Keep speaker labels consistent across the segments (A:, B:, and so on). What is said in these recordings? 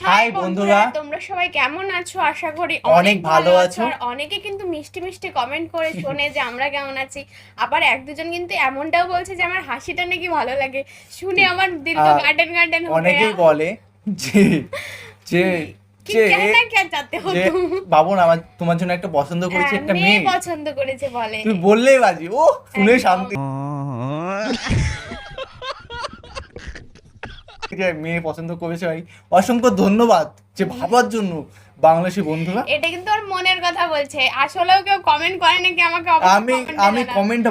A: High বন্ধুরা।
B: তোমরা সবাই কেমন আছো? আশা করি
A: অনেক ভালো আছো।
B: আর অনেকে কিন্তু মিষ্টি মিষ্টি কমেন্ট করে শোনে যে আমরা কেমন আছি? আবার এক দুজন কিন্তু এমনটাও বলছে যে আমার হাসিটা নাকি ভালো লাগে। শুনে আমার দিল তো গার্ডেন গার্ডেন
A: অনেকেই বলে যে যে বাবন আমার তোমার জন্য একটা পছন্দ
B: হ্যাঁ, করেছে
A: একটা
B: মেয়ে পছন্দ করেছে বলে।
A: তুই বাজি। ও শুনে শান্তি। যে মেয়ে পছন্দ করেছে ভাই। অসংখ্য ধন্যবাদ যে ভাবার জন্য বাংলাদেশি বন্ধুরা।
B: এটা কিন্তু ওর মনের কথা বলছে। আসলেও কেউ কমেন্ট করে নাকি আমাকে
A: আমি আমি কমেন্ট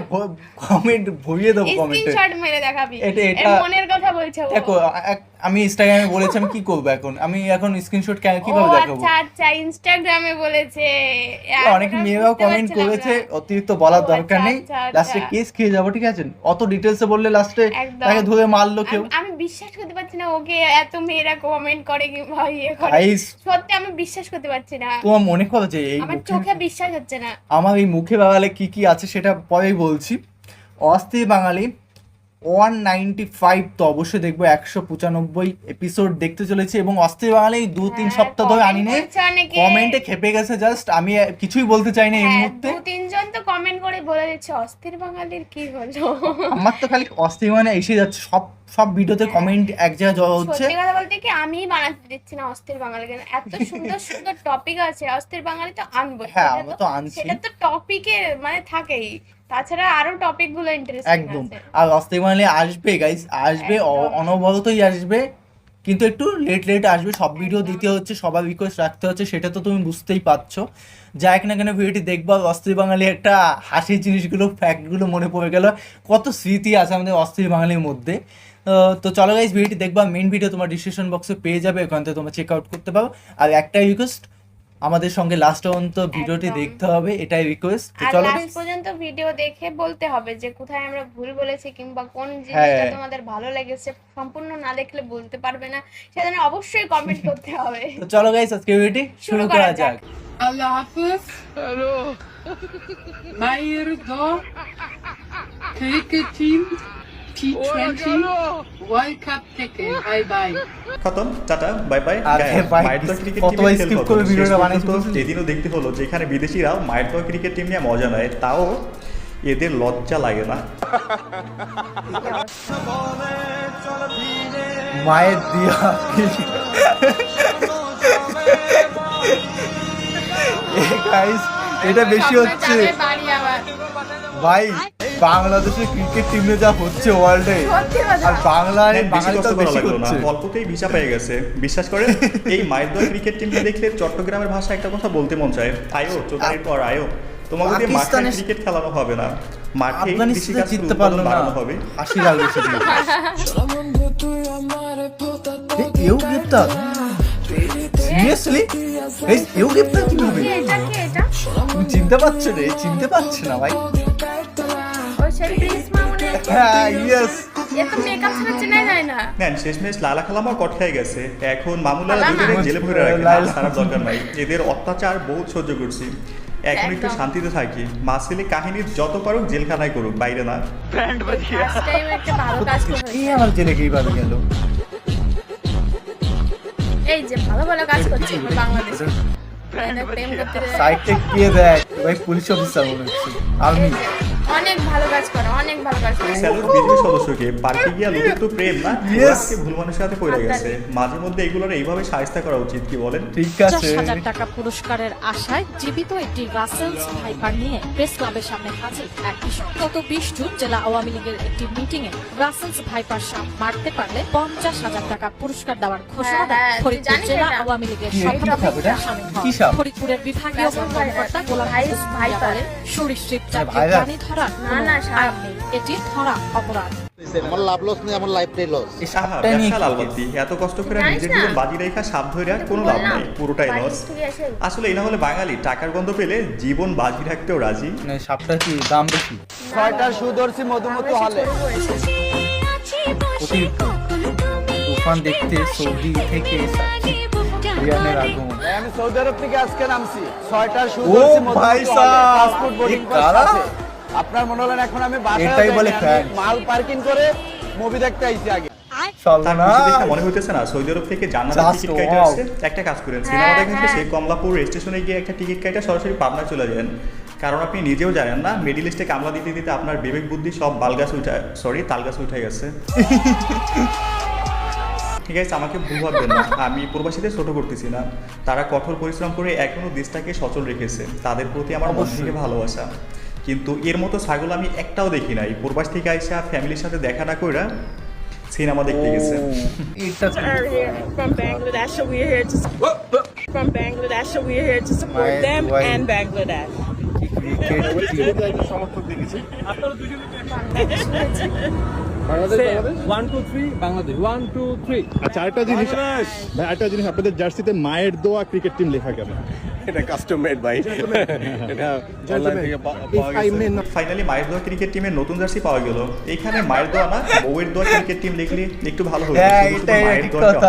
A: কমেন্ট ভরিয়ে দেবো কমেন্টে
B: স্ক্রিনশট মেরে দেখাবি।
A: এটা- এটা-
B: মনের কথা বলছে
A: দেখো আমি ইনস্টাগ্রামে বলেছি আমি কি করব এখন? আমি এখন স্ক্রিনশট কেন
B: কীভাবে
A: দেখাবো?
B: আচ্ছা আচ্ছা ইনস্টাগ্রামে বলেছে।
A: অনেক মেয়েরাও কমেন্ট করেছে অতিরিক্ত বলার দরকার
B: আচ্ছা,
A: নেই।
B: আচ্ছা,
A: লাস্টে
B: আচ্ছা।
A: কেস খেয়ে যাব ঠিক আছে? অত ডিটেলসে বললে লাস্টে তাকে ধরে মারলো কেউ।
B: আমি- বিশ্বাস পারছি না ওকে এত মেয়েরা কমেন্ট করে কিংবা ইয়ে করে। সত্যি আমি বিশ্বাস করতে পারছি না।
A: তোমার মনে করো যে এই
B: আমার চোখে বিশ্বাস হচ্ছে না।
A: আমার এই মুখে বাঙালি কি কি আছে সেটা পরেই বলছি। অস্থির বাঙালি ওয়ান নাইনটি ফাইভ তো অবশ্যই দেখব একশো পঁচানব্বই এপিসোড দেখতে চলেছে এবং অস্থির বাঙালি দু তিন
B: হ্যাঁ,
A: সপ্তাহ ধরে আনি নেই। কমেন্টে খেপে গেছে জাস্ট আমি কিছুই বলতে চাই না এই
B: হ্যাঁ,
A: মুহূর্তে।
B: দু তিনজন তো কমেন্ট করে বলে দিচ্ছে অস্থির বাঙালির কি হলো?
A: আমার তো খালি অস্থির মানে এসে যাচ্ছে সব সব ভিডিওতে কমেন্ট এক জায়গায় জড়ো হচ্ছে।
B: সত্যি কথা বলতে কি আমি বানাতে দিচ্ছি না অস্থির বাঙালি কেন এত সুন্দর সুন্দর টপিক আছে অস্থির বাঙালি তো আনব।
A: হ্যাঁ, আমরা তো আনছি।
B: সেটা তো টপিকে মানে থাকেই। তাছাড়া আরও টপিকগুলো ইন্টারেস্টিং
A: একদম। আর অস্থির মানে আসবে গাইস আসবে অনবরতই আসবে কিন্তু একটু লেট লেট আসবে। সব ভিডিও দিতে হচ্ছে সবার রিকোয়েস্ট রাখতে হচ্ছে সেটা তো তুমি বুঝতেই পারছ। যাই না কেন ভিডিওটি দেখব অস্থির বাঙালি একটা হাসির জিনিসগুলো ফ্যাক্টগুলো মনে পড়ে গেল। কত স্মৃতি আছে আমাদের অস্থির বাঙালির মধ্যে। তো চলো গাইস ভিডিওটি দেখবা মেন ভিডিও তোমার ডিসক্রিপশন বক্সে পেয়ে যাবে ওখান থেকে তোমরা চেক আউট করতে পারো। আর একটাই রিকোয়েস্ট আমাদের সঙ্গে লাস্ট পর্যন্ত ভিডিওটি
B: একদম।
A: দেখতে হবে এটাই রিকোয়েস্ট তো
B: আর
A: চলো।
B: লাস্ট পর্যন্ত ভিডিও দেখে বলতে হবে যে কোথায় আমরা ভুল বলেছি কিংবা কোন জিনিসটা
A: হ্যাঁ।
B: তোমাদের ভালো লেগেছে সম্পূর্ণ না দেখলে বলতে পারবে না সেজন্য অবশ্যই কমেন্ট করতে হবে।
A: তো চলো গাইস আজকে ভিডিওটি শুরু করা যাক।
C: আল্লাহ হাফেজ। হ্যালো। মায়ের the team T twenty world cup থেকে বাই বাই
D: খতম টাটা বাই বাই
A: আর
D: গায়ে,
A: ভাই,
D: মায়ের দোয়া ক্রিকেট
A: কতবার
D: টিমের খেল
A: skip
D: খতম।
A: করে ভিডিওটা
D: পর্যন্ত এদিনও দেখতে হলো যেখানে বিদেশিরা মায়ের দোয়া ক্রিকেট টিম নিয়ে মজা নেয় তাও এদের লজ্জা লাগে না।
A: মায়ের দিয়া এটা বেশি হচ্ছে। ভাই বাংলাদেশের ক্রিকেট টিমে যা হচ্ছে ওয়ার্ল্ডে আর বাংলায়
D: বেশি
A: বাঙালি তো বেশি করছে।
D: অল্পতেই ভিসা পেয়ে গেছে। বিশ্বাস করে এই মায়ের ক্রিকেট টিমকে দেখলে চট্টগ্রামের ভাষা একটা কথা বলতে মন চায়। আয়ো চোদারির পর আয়ো। তোমাকে দিয়ে মাঠে ক্রিকেট খেলানো হবে না। মাঠে
A: জিততে পারল না
D: বাড়ানো হবে।
A: হাসি লাগবে সেদিন এও গ্রেপ্তার? সিরিয়াসলি এই এও গ্রেপ্তার কীভাবে?
B: কি এটা?
A: তুমি চিনতে পারছ রে চিনতে পারছ না ভাই।
D: শেষমেশ লালা খালামার কট গেছে। এখন মামুলা জেলে ভরে রাখে সারা দরকার নাই। এদের অত্যাচার বহুত সহ্য করছি। এখন একটু শান্তিতে থাকি। মাসিলি কাহিনীর যত পারুক জেলখানায় করুক বাইরে না।
B: ফার্স্ট টাইম একটা ভালো কাজ করে
A: এই আমার জেলে কীভাবে গেল?
B: এই যে ভালো ভালো কাজ করছে বাংলাদেশে। এনে দেয়।
A: গিয়ে দেখ ভাই পুলিশ অফিসার মনে হচ্ছে আর্মি
B: অনেক ভালো কাজ করে অনেক ভালো কাজ করে।
D: স্যালুট বিজেপি সদস্যকে পার্কে গিয়া লোকের তো প্রেম না? আজকে ভুল মানুষের সাথে পড়ে গেছে। মাঝে মধ্যে এগুলোর এইভাবে সাহিস্তা করা উচিত কি বলেন?
A: ঠিক আছে।
E: হাজার টাকা পুরস্কারের আশায় জীবিত একটি রাসেলস ভাইপার নিয়ে প্রেস ক্লাবের সামনে হাজির এক কৃষক। গত বিশ জুন জেলা আওয়ামী লীগের একটি মিটিং এ রাসেলস ভাইপার সাপ মারতে পারলে পঞ্চাশ হাজার টাকা পুরস্কার দেওয়ার ঘোষণা
B: হ্যাঁ,
E: দেয়
B: হ্যাঁ,
E: ফরিদপুর জেলা আওয়ামী লীগের সভাপতি? ফরিদপুরের বিভাগীয় কর্মকর্তা গোলাম
B: ভাই-
E: হাফিজ
B: ভাই
E: ভুঁইয়া বলেন, সরীসৃপ জাতীয় প্রাণী ধরার
B: না, না, সাপ।
E: এটি ধরা অপরাধ।
F: আমার লাভ লস নেই আমার লাইফটাই লস
A: এই
D: সাহা ব্যবসা লালবাতি। এত কষ্ট করে নিজের জীবন বাজি রেখা সাপ ধরে কোনো লাভ নাই পুরোটাই লস আসলে এই হলে বাঙালি টাকার গন্ধ পেলে জীবন বাজি রাখতেও রাজি।
A: সাপটা কি দাম বেশি?
F: সুদর্শী মধুমতো হলে।
A: তুফান দেখতে সৌদি থেকে আগমন।
F: আমি সৌদি আরব থেকে আজকে নামছি। ছয়টার সুদর্শী
A: ও
F: হলে পাসপোর্ট বোর্ডিং পাস আছে। আপনার মনে হলেন এখন আমি বাসায়। মাল পার্কিং করে মুভি দেখতে আইছি আগে।
A: সর্বনাশ।
D: তার খুশি দেখে মনে হইতেছে না সৌদি আরব থেকে জান্নাতের টিকিট কাইটা আসছে একটা কাজ করেন সিনেমা
B: হ্যাঁ,
D: দেখেন
B: হ্যাঁ।
D: সেই কমলাপুর স্টেশনে গিয়ে একটা টিকিট কাইটা সরাসরি পাবনা চলে যান। কারণ আপনি নিজেও জানেন না মিডিল ইস্টে কামলা দিতে দিতে আপনার বিবেক বুদ্ধি সব বালগাছ উঠে সরি তালগাছ উঠে গেছে। ঠিক আছে আমাকে ভুল ভাববেন না। আমি প্রবাসীদের ছোট করতেছি না। তারা কঠোর পরিশ্রম করে এখনও দেশটাকে সচল রেখেছে। তাদের প্রতি আমার মন থেকে ভালোবাসা। কিন্তু এর মতো ছাগল আমি একটাও দেখি না এই পূর্বাস থেকে আইসা ফ্যামিলির সাথে দেখা না কইরা সিনেমা দেখতে গেছে।
A: ক্রিকেট
G: ওই সমর্থক দেখেছি আপনারা দুজনে আপনারা দুজনে
H: আচ্ছা জিনিস ভাই আরেকটা জিনিস আপনাদের জার্সিতে মায়ের দোয়া ক্রিকেট টিম লেখা কেন
G: এটা কাস্টম মেড ভাই। এটা অনলাইন থেকে পা- পাওয়া গেছে।
D: ফাইনালি মায়ের দোয়া ক্রিকেট টিমের নতুন জার্সি পাওয়া গেল। এখানে মায়ের দোয়া না বউয়ের দোয়া ক্রিকেট টিম লিখলে একটু ভালো হতো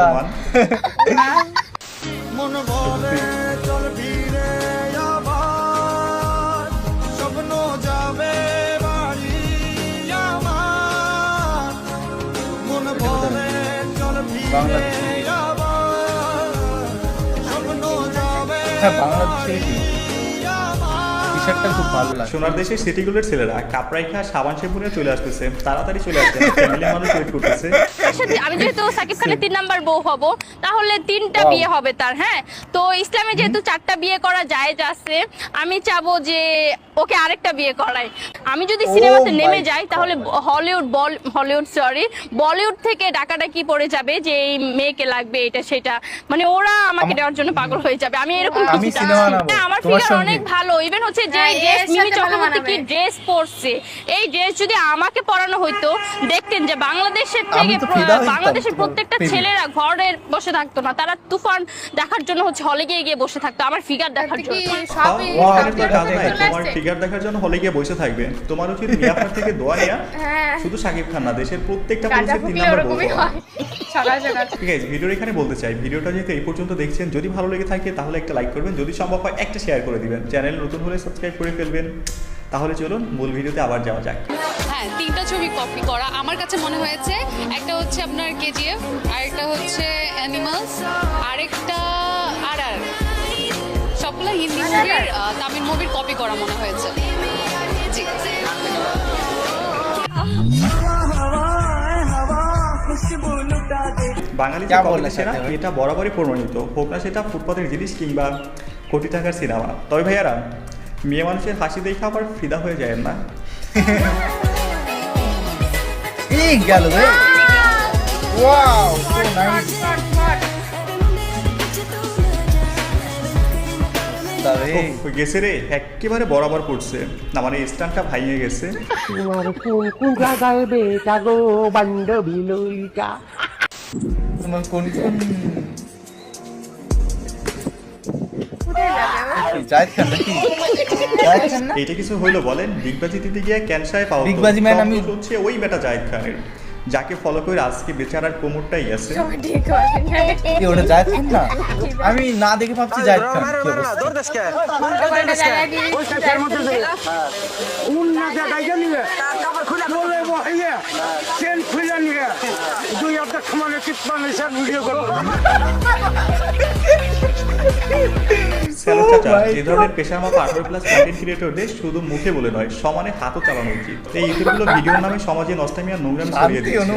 D: অপমান।
A: হ্যাঁ বাংলাদেশের টি খুব ভালো লাগে
D: সোনার দেশের সিটিগুলোর ছেলেরা কাপড়াইখা সাবান শ্যাম্পুনে চলে আসতেছে। তাড়াতাড়ি চলে আসছে ফ্যামিলির মানুষ ওয়েট করতেছে।
I: সাথে আমি যেহেতু সাকিব খানের তিন নাম্বার বউ হব তাহলে তিনটা বিয়ে হবে তার হ্যাঁ? তো ইসলামে যেহেতু চারটা বিয়ে করা জায়েজ আছে আমি চাবো যে ওকে আরেকটা বিয়ে করাই। আমি যদি
A: Oh
I: সিনেমাতে নেমে যাই তাহলে হলিউড বল হলিউড সরি বলিউড থেকে ডাকাটা কি পড়ে যাবে যে এই মেয়েকে লাগবে এটা সেটা। মানে ওরা আমাকে দেওয়ার জন্য পাগল হয়ে যাবে। আমি এরকম। হ্যাঁ, আমার ফিগার অনেক ভালো। ইভেন হচ্ছে যে
B: হ্যাঁ,
I: ড্রেস মিমি চক্রবর্তী কি ড্রেস পরছে? এই ড্রেস যদি আমাকে পরানো হইতো দেখতেন যে বাংলাদেশের থেকে বাংলাদেশের প্রত্যেকটা ছেলেরা ঘরে বসে থাকতো না। তারা তুফান দেখার জন্য হচ্ছে হলে গিয়ে গিয়ে বসে থাকতো। আমার ফিগার দেখার জন্য।
B: সবই
A: Wow,
D: ওখানে তো
B: সবই
D: কাজ নাই
B: চলে
D: তোমার ফিগার দেখার জন্য হলে গিয়ে বসে থাকবে। তোমার উচিত মিয়াফার থেকে দোয়া নেয়া।
B: হ্যাঁ।
D: শুধু সাকিব খান না দেশের প্রত্যেকটা তিন বউ।
B: হয়।
D: ঠিক আছে ভিডিওর এখানে বলতে চাই ভিডিওটা যেহেতু এই পর্যন্ত দেখছেন যদি ভালো লেগে থাকে তাহলে একটা লাইক করবেন যদি সম্ভব হয় একটা শেয়ার করে দিবেন। চ্যানেল নতুন হলে সাবস্ক্রাইব করে ফেলবেন। তাহলে চলুন মূল ভিডিওতে আবার যাওয়া যাক।
J: হ্যাঁ তিনটা ছবি কপি করা। আমার কাছে মনে হয়েছে একটা হচ্ছে আপনার কেজিএফ আরেকটা হচ্ছে অ্যানিমালস আরেকটা আর আর সবগুলো হিন্দি মুভির তামিল মুভির কপি করা মনে হয়েছে। জি।
D: বাঙালি যে
A: বললে
D: সেরা এটা বরাবরই প্রমাণিত। হোক না সেটা ফুটপাতের জিনিস কিংবা কোটি টাকার সিনেমা তবে ভাইয়ারা মেয়ে মানুষের হাসি দেখে আবার ফিদা হয়ে যায় না?
A: এই গেল রে। ওয়াও সো নাইস
D: গেছে রে একেবারে বরাবর পড়ছে না মানে স্ট্যান্ডটা ভাইয়ে গেছে।
A: তোমার কোন কোন জায়েদ খান নাকি? জায়েদ খান না
D: এইটা কিছু হইল বলেন। বিগবাজি দিতে গিয়ে ক্যান্সারে পাওয়া
A: বিগবাজি man আমি-
D: হচ্ছে ওই বেটা জাহিদ খানের। যাকে ফলো করে আজকে বেচারার কোমরটাই আছে।
A: ওটা জায়েদ খান না? আমি না দেখে ভাবছি জায়েদ খান। কি অবস্থা?
B: ওখানটা জায়গায় দিয়ে
D: স্যালো চাচা ধরনের পেশার মতো আঠারো প্লাস কন্টেন্ট ক্রিয়েটরদের শুধু মুখে বলে নয় সমানে হাতও চালানো উচিত। এই ইউটিউবগুলো ভিডিওর নামে সমাজে নষ্টামি আর নোংরামি ছড়িয়ে দিচ্ছে।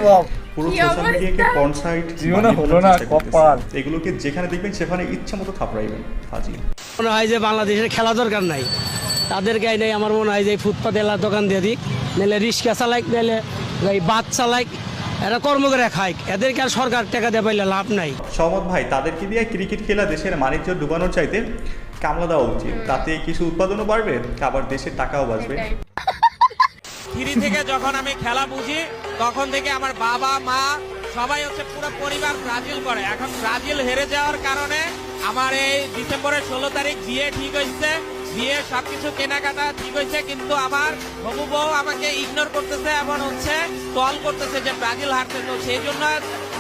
D: পুরো সোশ্যাল মিডিয়াকে পর্ন সাইট
A: জীবনে হলো না, কপাল।
D: এগুলোকে যেখানে দেখবেন সেখানে ইচ্ছা মতো থাপড়াইবেন। হাজি।
K: মনে হয় যে বাংলাদেশের খেলা দরকার নাই। তাদের গায়ে নেই আমার মনে হয় যে ফুটপাত এলা দোকান দিয়ে দিক। নাহলে রিক্সা চালাইক নাহলে এই বাস চালাইক এরা কর্ম করে খাইক এদেরকে আর সরকার টাকা দিয়ে পাইলে লাভ নাই।
D: সহমত ভাই তাদেরকে দিয়ে ক্রিকেট খেলা দেশের বাণিজ্য ডুবানোর চাইতে কামলা দেওয়া উচিত। তাতে কিছু উৎপাদনও বাড়বে আবার দেশের টাকাও বাঁচবে।
K: থ্রি থেকে যখন আমি খেলা বুঝি তখন থেকে আমার বাবা মা সবাই হচ্ছে পুরো পরিবার ব্রাজিল করে। এখন ব্রাজিল হেরে যাওয়ার কারণে আমার এই ডিসেম্বরের ষোলো তারিখ বিয়ে ঠিক হয়েছে। বিয়ে সবকিছু কেনাকাটা ঠিক হয়েছে কিন্তু আমার হবু বউ আমাকে ইগনোর করতেছে এবং হচ্ছে টল করতেছে যে ব্রাজিল হারতে তো সেই জন্য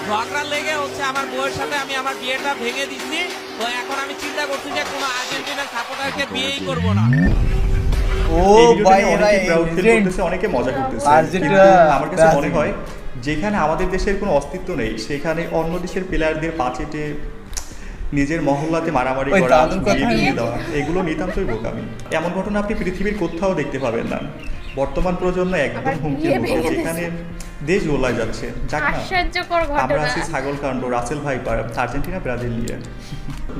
K: ঝগড়া লেগে হচ্ছে আমার বউয়ের সাথে আমি আমার বিয়েটা ভেঙে দিচ্ছি। তো এখন আমি চিন্তা করছি যে কোনো আর্জেন্টিনার সাপোর্টারকে বিয়েই করব না।
A: ও ভাই এরা
D: করতেছে, অনেকে মজা করতেছে।
A: আর্জেন্টিনা
D: কিন্তু আমার কাছে মনে হয় যেখানে আমাদের দেশের কোনো অস্তিত্ব নেই সেখানে অন্য দেশের প্লেয়ারদের পাচেটে নিজের মহল্লাতে মারামারি করা
A: দাদুর
D: বিয়ে দিয়ে দেওয়া এগুলো নিতান্তই বোকামি। এমন ঘটনা আপনি পৃথিবীর কোথাও দেখতে পাবেন না। বর্তমান প্রজন্ম একদম হুমকির মুখে যেখানে দেশ গোলায় যাচ্ছে। যাক না আমরা আছি ছাগল কাণ্ড রাসেল ভাইপার আর্জেন্টিনা ব্রাজিল নিয়ে।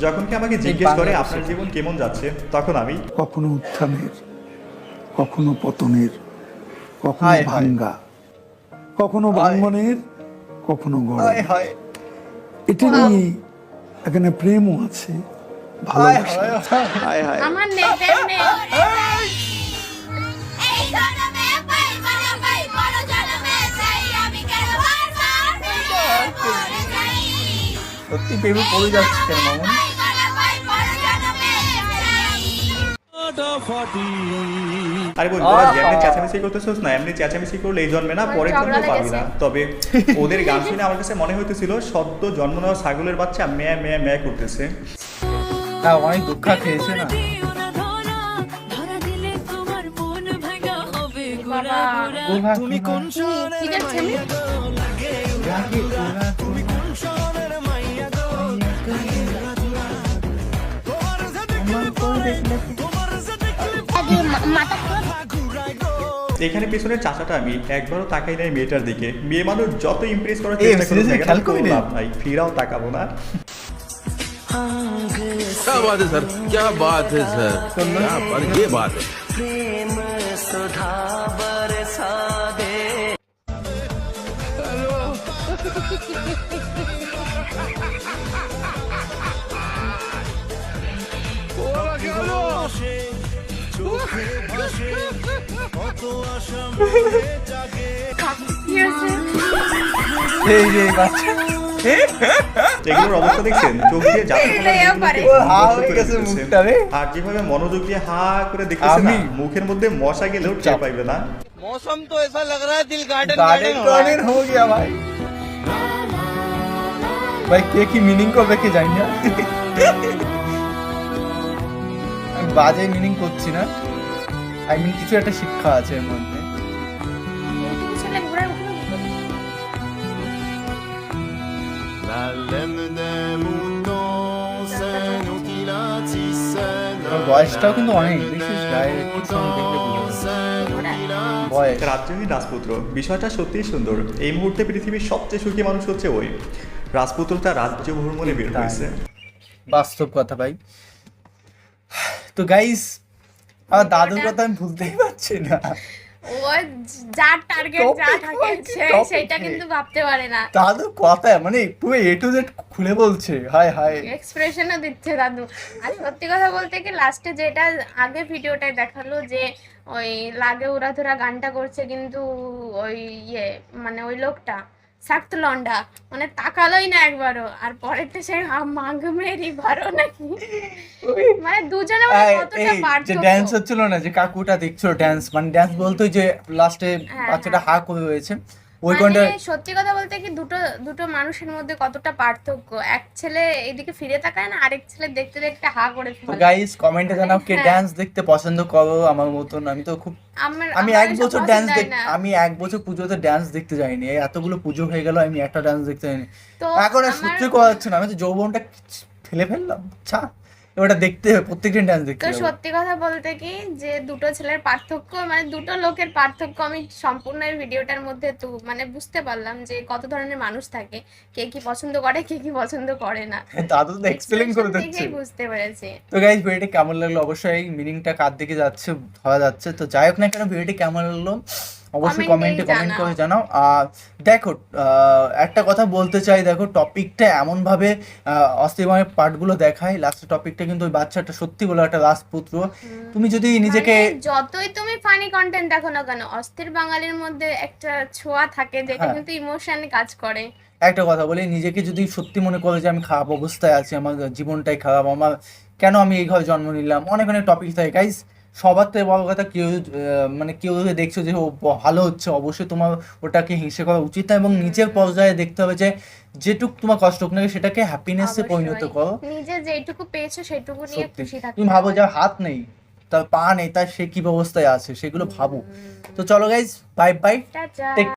D: যখন কি আমাকে জিজ্ঞেস করে আপনার জীবন কেমন যাচ্ছে? তখন আমি
L: কখনো উত্থানের কখনো পতনের কখনো। ভাঙ্গা কখনো ভাঙ্গনের কখনো গড়
A: হায় হায়।
L: এটা নিয়ে এখানে প্রেমও আছে
A: হায়
L: ভালোবাসা আছে।
B: আমার নেই প্রেম নেই।
A: সত্যি প্রেমে পড়ে যাচ্ছে কেন মামুন?
D: আরে বল তোরা যেমনি চেঁচামেচি করতেছিস না এমনি চেঁচামেচি করলে এই জন্মে না পরের জন্মে পাবি
B: লেগেছে।
D: না তবে ওদের গান শুনে আমার কাছে মনে হইতেছিল সদ্য জন্ম নেওয়া ছাগলের বাচ্চা ম্যা ম্যা ম্যা করতেছে।
A: অনেক দুঃখা খেয়েছে না? তুমি কোন
D: এখানে পেছনের চাচাটা আমি একবারও তাকাই নাই মেয়েটার দিকে মেয়ে মানুষ যত ইমপ্রেস করার
A: এই,
D: চেষ্টা করে
A: seriously
D: থাকে না,
A: খেয়াল
D: কোনো
A: করিনি?
D: লাভ নাই ফিরাও তাকাবো না
G: क्या बात है सर क्या बात है सर क्या बात ये बात है
A: এই যে এই বাচ্চা
D: এগুলোর অবস্থা দেখছেন চোখ দিয়ে যাতে
B: এটাইও পারে।
A: ও হা হয়ে গেছে মুখটা রে।
D: আর যেভাবে মনোযোগ দিয়ে হা করে দেখতেছে না
A: আমি?
D: মুখের মধ্যে মশা গেলেও টের পাইবে না
A: গার্ডেন গার্ডেন हो गया भाई ভাই কে কি মিনিং করবে কে জানি না আমি বাজে মিনিং করছি না আই মিন কিছু একটা শিক্ষা আছে এর মধ্যে। বয়সটাও কিন্তু অনেক। বয়স।
D: রাজপুত্র। বিষয়টা সত্যিই সুন্দর। এই মুহূর্তে পৃথিবীর সবচেয়ে সুখী মানুষ হচ্ছে ওই। রাজপুত্র তার রাজ্য ভ্রমণে বের। হয়েছে।
A: বাস্তব কথা ভাই। তো গাইস আমার দাদুর কথা আমি ভুলতেই পারছি না।
B: ও টার্গেট যা থাকে সেটা কিন্তু ভাবতে পারে না।
A: দাদু কথা মানে পুরো এ টু জেড খুলে বলছে।
B: এক্সপ্রেশনও দিচ্ছে দাদু। আর সত্যি কথা বলতে কি লাস্টে যেটা আগে ভিডিওটায় দেখাল যে ওই লাগে গানটা করছে কিন্তু ওই ইয়ে মানে ওই লোকটা সাক্ত লন্ডা। মানে তাকালোই না একবারও। আর পরেরটা সে মাগ মেরি ভারো নাকি? মানে দুজনে মানে কতটা
A: এই যে ড্যান্স হচ্ছিল না যে কাকুটা দেখছ ড্যান্স মানে ড্যান্স বলতো যে লাস্টে
B: হ্যাঁ,
A: বাচ্চাটা হা করে রয়েছে ওই
B: মানে
A: কোনটা?
B: সত্যি কথা বলতে কি দুটো দুটো মানুষের মধ্যে কতটা পার্থক্য? এক ছেলে এদিকে ফিরে তাকায় না আরেক ছেলে দেখতে দেখতে হা করে
A: তো গাইস কমেন্টে জানাও কে
B: হ্যাঁ।
A: ড্যান্স দেখতে পছন্দ করো আমার মতন। আমি তো খুব আমি এক বছর দেখ আমি এক বছর পুজোতে ড্যান্স দেখতে যাইনি। এতগুলো পুজো হয়ে গেল আমি একটা ড্যান্স দেখতে যাইনি।
B: তো
A: এখন আর সত্যি করা যাচ্ছে না। আমি তো যৌবনটা ফেলে ফেললাম। ছা। ওটা দেখতে হবে প্রত্যেকদিন ড্যান্স দেখতে
B: তো সত্যি কথা বলতে কি যে দুটো ছেলের পার্থক্য মানে দুটো লোকের পার্থক্য আমি সম্পূর্ণ এই ভিডিওটার মধ্যে তো মানে বুঝতে পারলাম যে কত ধরনের মানুষ থাকে কে কি পছন্দ করে কে কি পছন্দ করে না।
A: দাদু তো এক্সপ্লেন করে দিচ্ছে।
B: বুঝতে পেরেছি।
A: তো গাইজ ভিডিওটি কেমন লাগল? অবশ্যই মিনিংটা কার দিকে যাচ্ছে ধরা যাচ্ছে। তো যাই হোক না কেন ভিডিওটি কেমন লাগল? অবশ্যই কমেন্টে কমেন্ট করে জানাও। আর দেখো একটা কথা বলতে চাই দেখো টপিকটা এমনভাবে অস্থিরময় পার্টগুলো দেখায়। লাস্ট টপিকটা কিন্তু ওই বাচ্চাটা সত্যি বলে একটা রাজপুত্র তুমি যদি নিজেকে
B: মানে যতই তুমি ফানি কন্টেন্ট দেখো না কেন অস্থির বাঙালির মধ্যে একটা ছোঁয়া থাকে যেটা
A: হ্যাঁ।
B: কিন্তু ইমোশন কাজ করে।
A: একটা কথা বলি নিজেকে যদি সত্যি মনে করো যে আমি খারাপ অবস্থায় আছি আমার জীবনটাই খারাপ আমার কেন আমি এই ঘরে জন্ম নিলাম? অনেক অনেক টপিক থাকে। গাইজ সবার থেকে বড় কথা কেউ মানে কেউ দেখছ যে ও ভালো হচ্ছে অবশ্যই তোমার ওটাকে হিংসে করা উচিত না এবং নিজের পর্যায়ে দেখতে হবে যে যেটুক তোমার কষ্ট হোক না সেটাকে হ্যাপিনেসে পরিণত করো।
B: নিজে যেটুকু পেয়েছ সেটুকু নিয়ে খুশি থাকতে
A: তুমি ভাবো। যার হাত নেই তার পা নেই তার সে কি অবস্থায় আছে সেগুলো ভাবো। তো চলো গাইজ বাই বাই টেক